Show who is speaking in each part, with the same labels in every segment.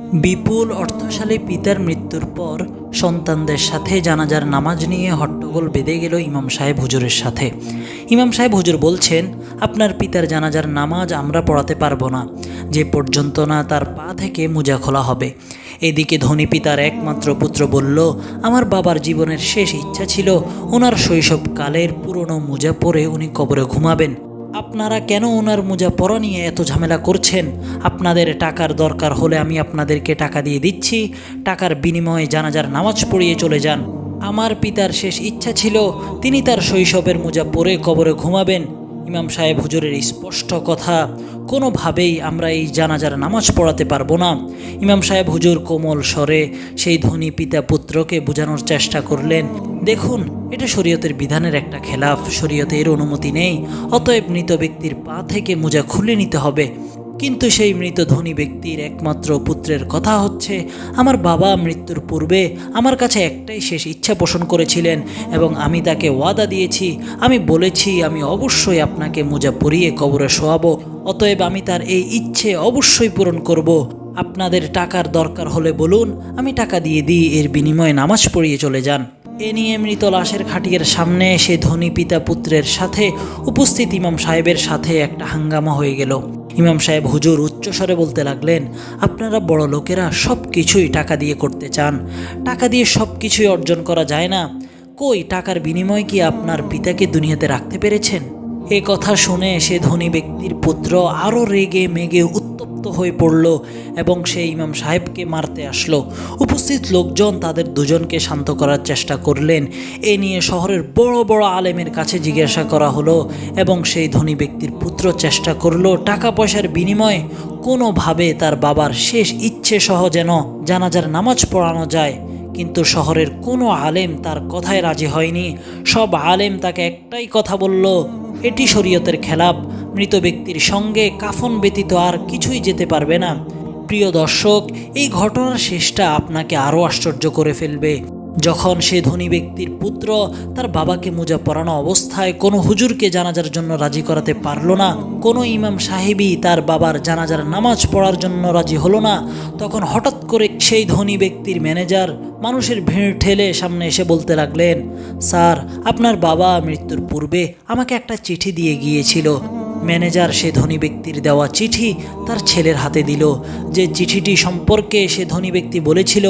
Speaker 1: বিপুল অর্থশালী পিতার মৃত্যুর পর সন্তানদের সাথে জানাজার নামাজ নিয়ে হট্টগোল বেঁধে গেল ইমাম সাহেব হুজুরের সাথে। ইমাম সাহেব হুজুর বলছেন, আপনার পিতার জানাজার নামাজ আমরা পড়াতে পারব না। যে পর্যন্ত না তার পা থেকে মোজা খোলা হবে। এদিকে ধনী পিতার একমাত্র পুত্র বলল, আমার বাবার জীবনের শেষ ইচ্ছা ছিল, ওনার শৈশবকালের পুরনো মোজা পরে উনি কবরে ঘুমাবেন। আপনারা কেন ওনার মোজা পরা নিয়ে এত ঝামেলা করছেন? আপনাদের টাকার দরকার হলে আমি আপনাদেরকে টাকা দিয়ে দিচ্ছি। টাকার বিনিময়ে জানাজার নামাজ পড়িয়ে চলে যান। আমার পিতার শেষ ইচ্ছা ছিল তিনি তার শৈশবের মোজা পরে কবরে ঘুমাবেন। ইমাম সাহেব হুজুরের স্পষ্ট কথা, কোনোভাবেই আমরা এই জানাজার নামাজ পড়াতে পারব না। ইমাম সাহেব হুজুর কোমল স্বরে সেই ধনী পিতা পুত্রকে বোঝানোর চেষ্টা করলেন, দেখুন, এটা শরীয়তের বিধানের একটা খেলাফ শরীয়তে এর অনুমতি নেই, অতএব মৃত ব্যক্তির পা থেকে মোজা খুলে নিতে হবে। কিন্তু সেই মৃত ধনী ব্যক্তির একমাত্র পুত্রের কথা হচ্ছে, আমার বাবা মৃত্যুর পূর্বে আমার কাছে একটাই শেষ ইচ্ছা পোষণ করেছিলেন এবং আমি তাকে ওয়াদা দিয়েছি। আমি বলেছি, আমি অবশ্যই আপনাকে মোজা পরিয়ে কবরে শোয়াবো, অতএব আমি তার এই ইচ্ছে অবশ্যই পূরণ করব। আপনাদের টাকার দরকার হলে বলুন, আমি টাকা দিয়ে দিই, এর বিনিময়ে নামাজ পড়িয়ে চলে যান। এ নিয়ে মৃত লাশের খাটিয়ার সামনে সে ধনী পিতা পুত্রের সাথে উপস্থিত ইমাম সাহেবের সাথে একটা হাঙ্গামা হয়ে গেল। ইমাম সাহেব হুজুর উচ্চস্বরে বলতে লাগলেন, আপনারা বড় লোকেরা সব কিছুই টাকা দিয়ে করতে চান। টাকা দিয়ে সব কিছুই অর্জন করা যায় না। কই টাকার বিনিময়ে কি আপনার পিতাকে দুনিয়াতে রাখতে পেরেছেন? এ কথা শুনে সে ধনী ব্যক্তির পুত্র আরও রেগে মেগে উত্তপ্ত হয়ে পড়ল এবং সে ইমাম সাহেবকে মারতে আসলো। উপস্থিত লোকজন তাদের দুজনকে শান্ত করার চেষ্টা করলেন। এ নিয়ে শহরের বড় বড় আলেমের কাছে জিজ্ঞাসা করা হলো এবং সেই ধনী ব্যক্তির পুত্র চেষ্টা করল। টাকা পয়সার বিনিময়ে কোনোভাবে তার বাবার শেষ ইচ্ছে সহ যেন জানাজার নামাজ পড়ানো যায়। কিন্তু শহরের কোনো আলেম তার কথায় রাজি হয়নি। সব আলেম তাকে একটাই কথা বলল, এটি শরীয়তের খেলাপ। মৃত ব্যক্তির সঙ্গে কাফন ব্যতীত আর কিছুই যেতে পারবে না। প্রিয় দর্শক, এই ঘটনার শেষটা আপনাকে আরও আশ্চর্য করে ফেলবে। যখন সে ধনী ব্যক্তির পুত্র তার বাবাকে মোজা পরানো অবস্থায় কোনো হুজুরকে জানাজার জন্য রাজি করাতে পারল না, কোনো ইমাম সাহেবই তার বাবার জানাজার নামাজ পড়ার জন্য রাজি হলো না, তখন হঠাৎ করে সেই ধনী ব্যক্তির ম্যানেজার মানুষের ভিড় ঠেলে সামনে এসে বলতে লাগলেন, স্যার, আপনার বাবা মৃত্যুর পূর্বে আমাকে একটা চিঠি দিয়ে গিয়েছিল। ম্যানেজার সে ধনী ব্যক্তির দেওয়া চিঠি তার ছেলের হাতে দিল। যে চিঠিটি সম্পর্কে সে ধনী ব্যক্তি বলেছিল,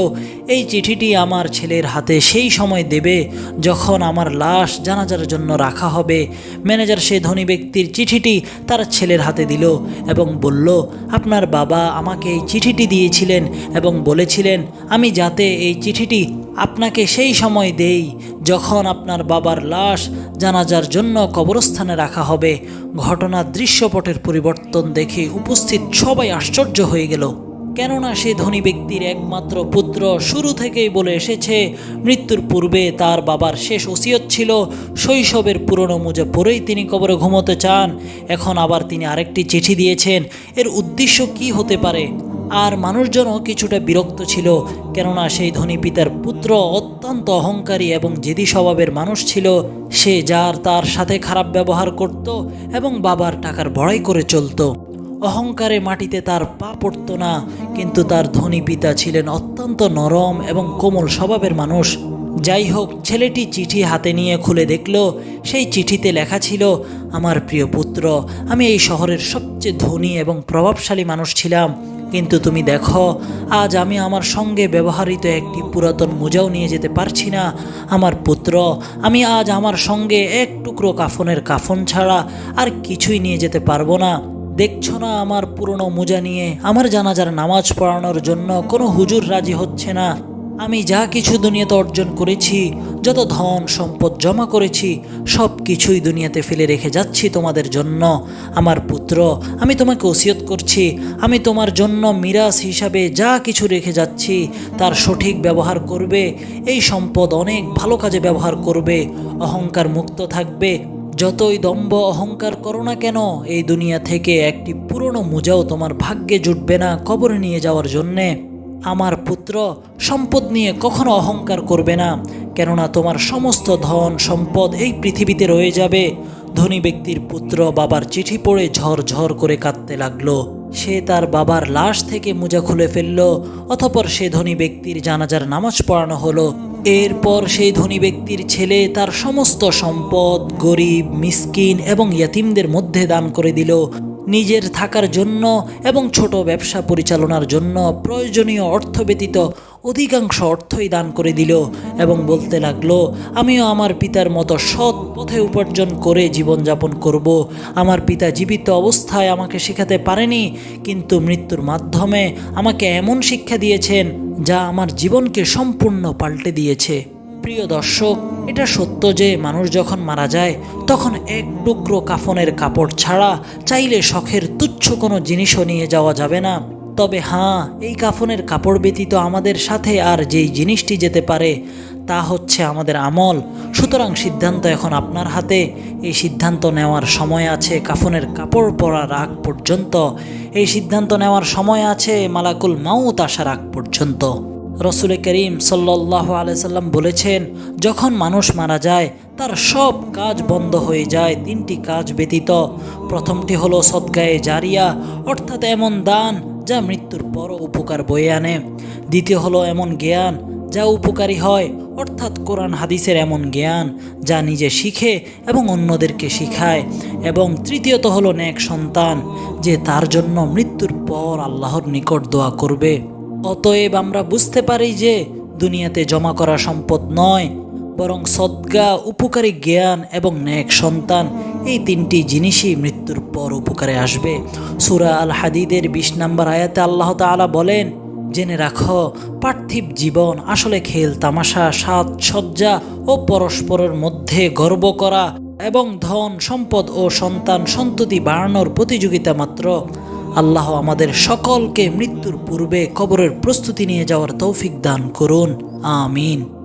Speaker 1: এই চিঠিটি আমার ছেলের হাতে সেই সময় দেবে যখন আমার লাশ জানাজার জন্য রাখা হবে। ম্যানেজার সে ধনী ব্যক্তির চিঠিটি তার ছেলের হাতে দিল এবং বলল, আপনার বাবা আমাকে এই চিঠিটি দিয়েছিলেন এবং বলেছিলেন, আমি যাতে এই চিঠিটি আপনাকে সেই সময় দেই যখন আপনার বাবার লাশ জানাজার জন্য কবরস্থানে রাখা হবে। ঘটনার দৃশ্যপটের পরিবর্তন দেখে উপস্থিত সবাই আশ্চর্য হয়ে গেল। কেননা সে ধনী ব্যক্তির একমাত্র পুত্র শুরু থেকেই বলে এসেছে, মৃত্যুর পূর্বে তার বাবার শেষ ওসিয়ত ছিল, শৈশবের পুরনো মুজে পরেই তিনি কবরে ঘুমোতে চান। এখন আবার তিনি আরেকটি চিঠি দিয়েছেন। এর উদ্দেশ্য কি হতে পারে? আর মানুষজনও কিছুটা বিরক্ত ছিল, কেননা সেই ধনী পিতার পুত্র অত্যন্ত অহংকারী এবং জেদি স্বভাবের মানুষ ছিল। সে যার তার সাথে খারাপ ব্যবহার করত এবং বাবার টাকার বড়াই করে চলতো। অহংকারে মাটিতে তার পা পড়ত না, কিন্তু তার ধনী পিতা ছিলেন অত্যন্ত নরম এবং কোমল স্বভাবের মানুষ। যাই হোক, ছেলেটি চিঠি হাতে নিয়ে খুলে দেখল, সেই চিঠিতে লেখা ছিল, আমার প্রিয় পুত্র, আমি এই শহরের সবচেয়ে ধনী এবং প্রভাবশালী মানুষ ছিলাম। কিন্তু তুমি দেখো, আজ আমি আমার সঙ্গে ব্যবহৃত একটি পুরাতন মোজাও নিয়ে যেতে পারছি না। আমার পুত্র, আমি আজ আমার সঙ্গে এক টুকরো কাফনের কাফন ছাড়া আর কিছুই নিয়ে যেতে পারব না। দেখছ না আমার পুরনো মোজা নিয়ে আমার জানাজার নামাজ পড়ানোর জন্য কোনো হুজুর রাজি হচ্ছে না? আমি যা কিছু দুনিয়াতে অর্জন করেছি, যত ধন, সম্পদ জমা করেছি, সব কিছুই দুনিয়াতে ফেলে রেখে যাচ্ছি তোমাদের জন্য। আমার পুত্র, আমি তোমাকে ওসিয়ত করছি, আমি তোমার জন্য মিরাজ হিসাবে যা কিছু রেখে যাচ্ছি, তার সঠিক ব্যবহার করবে। এই সম্পদ অনেক ভালো কাজে ব্যবহার করবে। অহংকার মুক্ত থাকবে। যতই দম্ভ অহংকার করো না কেন, এই দুনিয়া থেকে একটি পুরনো মোজাও তোমার ভাগ্যে জুটবে না কবরে নিয়ে যাওয়ার জন্যে। আমার পুত্র সম্পদ নিয়ে কখনো অহংকার করবে না, কেননা তোমার সমস্ত ধন সম্পদ এই পৃথিবীতে রয়ে যাবে। ধনী ব্যক্তির পুত্র বাবার চিঠি পড়ে ঝড় করে কাঁদতে লাগল। সে তার বাবার লাশ থেকে মোজা খুলে ফেলল অথপর সে ধনী ব্যক্তির জানাজার নামাজ পড়ানো হলো। এরপর সেই ধনী ব্যক্তির ছেলে তার সমস্ত সম্পদ গরিব, মিসকিন এবং ইয়াতিমদের মধ্যে দান করে দিল। নিজের থাকার জন্য এবং ছোট ব্যবসা পরিচালনার জন্য প্রয়োজনীয় অর্থ ব্যতীত অধিকাংশ অর্থই দান করে দিল এবং বলতে লাগল, আমিও আমার পিতার মতো সৎ পথে উপার্জন করে জীবনযাপন করব। আমার পিতা জীবিত অবস্থায় আমাকে শেখাতে পারেনি, কিন্তু মৃত্যুর মাধ্যমে আমাকে এমন শিক্ষা দিয়েছেন যা আমার জীবনকে সম্পূর্ণ পাল্টে দিয়েছে। প্রিয় দর্শক, এটা সত্য যে মানুষ যখন মারা যায়, তখন এক টুকরো কাফনের কাপড় ছাড়া চাইলে শখের তুচ্ছ কোনো জিনিসও নিয়ে যাওয়া যাবে না। তবে হ্যাঁ এই কাফনের কাপড় ব্যতীত আমাদের সাথে আর যেই জিনিসটি যেতে পারে, তা হচ্ছে আমাদের আমল। সুতরাং সিদ্ধান্ত এখন আপনার হাতে। এই সিদ্ধান্ত নেওয়ার সময় আছে কাফনের কাপড় পরার আগ পর্যন্ত। এই সিদ্ধান্ত নেওয়ার সময় আছে মালাকুল মাউত আসার আগ পর্যন্ত। রসুল করিম সাল্লাহ আলাইসাল্লাম বলেছেন, যখন মানুষ মারা যায়, তার সব কাজ বন্ধ হয়ে যায়, তিনটি কাজ ব্যতীত। প্রথমটি হলো সদ্গায়ে জারিয়া, অর্থাৎ এমন দান যা মৃত্যুর পরও উপকার বয়ে আনে। দ্বিতীয় হলো এমন জ্ঞান যা উপকারী হয়, অর্থাৎ কোরআন হাদিসের এমন জ্ঞান যা নিজে শিখে এবং অন্যদেরকে শিখায়। এবং তৃতীয়ত হলো নেক সন্তান, যে তার জন্য মৃত্যুর পর আল্লাহর নিকট দোয়া করবে। অতএব আমরা বুঝতে পারি যে দুনিয়াতে জমা করা সম্পদ নয়, বরং সদ্গা, উপকারী জ্ঞান এবং ন্যাক সন্তান এই তিনটি জিনিসই মৃত্যুর পর উপকারে আসবে। সুরা আল হাদিদের বিশ নম্বর আয়াতে আল্লাহ তাআলা বলেন, জেনে রাখো, পার্থিব জীবন আসলে খেল, তামাশা সাজ সজ্জা ও পরস্পরের মধ্যে গর্ব করা এবং ধন, সম্পদ ও সন্তান সন্ততি বাড়ানোর প্রতিযোগিতা মাত্র। আল্লাহ আমাদের সকলকে মৃত্যুর পূর্বে কবরের প্রস্তুতি নিয়ে যাওয়ার তৌফিক দান করুন। আমিন।